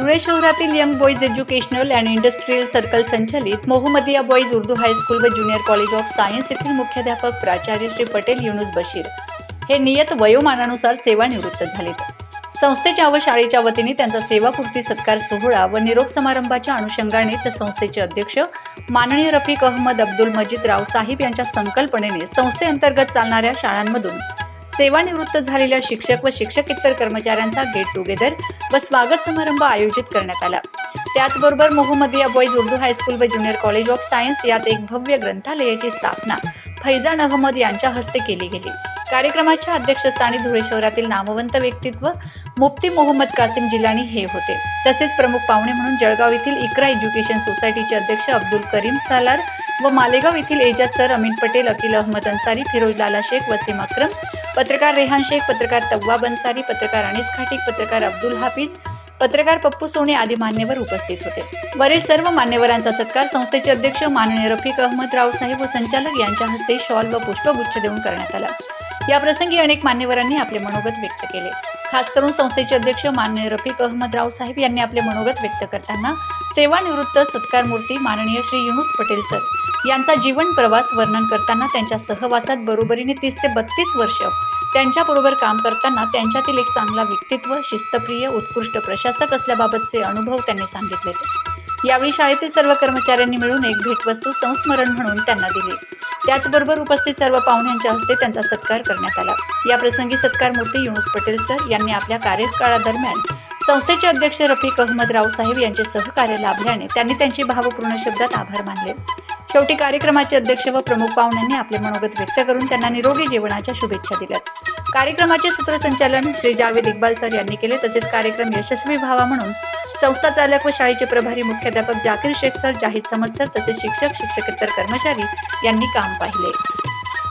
धुळे शहरातील young boys educational and industrial circle संचलित Mohammadiya boys Urdu high school व junior college of science येथील मुख्याध्यापक प्राचार्य श्री पटेल युनुस बशीर. हे नियत वयोमानानुसार सेवानिवृत्त झालेत. संस्थेच्या व शाळेच्या वतीने त्यांचा सेवापूर्ती सत्कार सोहळा व निरोप समारंभाच्या अनुषंगाने तर संस्थेचे अध्यक्ष माननीय रफिक अहमद अब्दुल मजीद राव साहिब यांच्या संकल्पनेने संस्थेअंतर्गत चालणाऱ्या शाळांमधून सेवानिवृत्त झालेल्या शिक्षक व शिक्षकेतर कर्मचाऱ्यांचा गेट टुगेदर व स्वागत समारंभ आयोजित करण्यात आला. त्याचबरोबर Mohammadiya boys Urdu high school व ज्युनियर कॉलेज ऑफ सायन्स यात एक भव्य ग्रंथालयाची स्थापना फैजान अहमद यांच्या हस्ते केली गेली. कार्यक्रमाच्या अध्यक्षस्थानी धुळे शहरातील नामवंत व्यक्तित्व मुफ्ती मोहम्मद कासिम जिलानी हे होते. तसेच प्रमुख पाहुणे म्हणून जळगाव येथील इकरा एज्युकेशन सोसायटीचे अध्यक्ष अब्दुल करीम सालार व मालेगाव येथील एजाज सर अमीन पटेल अकिल अहमद अन्सारी फिरोज लाला शेख वसीम अक्रम पत्रकार रेहान शेख पत्रकार तव्वाब बन्सारी पत्रकार अनिस खाटिक पत्रकार अब्दुल हाफिज पत्रकार पप्पू सोने आदी मान्यवर उपस्थित होते. वरील सर्व मान्यवरांचा सत्कार संस्थेचे अध्यक्ष माननीय रफिक अहमद रावसाहेब व संचालक यांच्या हस्ते शॉल व पुष्पगुच्छ देऊन करण्यात आला. या प्रसंगी अनेक मान्यवरांनी आपले मनोगत व्यक्त केले. खास करून संस्थेचे अध्यक्ष माननीय रफिक अहमद राव साहेब यांनी आपले मनोगत व्यक्त करताना सेवानिवृत्त सत्कारमूर्ती माननीय श्री युनुस पटेल सर यांचा जीवन प्रवास वर्णन करताना त्यांच्या सहवासात बरोबरीने तीस ते बत्तीस वर्ष त्यांच्याबरोबर काम करताना त्यांच्यातील एक चांगला व्यक्तित्व शिस्तप्रिय उत्कृष्ट प्रशासक असल्याबाबतचे अनुभव त्यांनी सांगितले. यावेळी शाळेतील सर्व कर्मचाऱ्यांनी मिळून एक भेटवस्तू संस्मरण म्हणून त्यांना दिली. त्याचबरोबर उपस्थित सर्व पाहुण्यांच्या हस्ते त्यांचा सत्कार करण्यात आला. या प्रसंगी सत्कार मूर्ती युनुस पटेल सर यांनी आपल्या कार्यकाळादरम्यान संस्थेचे अध्यक्ष रफिक अहमद राव साहेब यांचे सहकार्य लाभल्याने त्यांनी त्यांचे भावपूर्ण शब्दात आभार मानले. शेवटी कार्यक्रमाचे अध्यक्ष व प्रमुख पाहुण्यांनी आपले मनोगत व्यक्त करून त्यांना निरोगी जीवनाच्या शुभेच्छा दिल्यात. कार्यक्रमाचे सूत्रसंचालन श्री जावेद इक्बाल सर यांनी केले तसेच कार्यक्रम यशस्वी व्हावा म्हणून संस्था चालक व शाळेचे प्रभारी मुख्याध्यापक जाकीर शेख सर जाहीद समद सर तसेच शिक्षक शिक्षकेतर कर्मचारी यांनी काम पाहिले.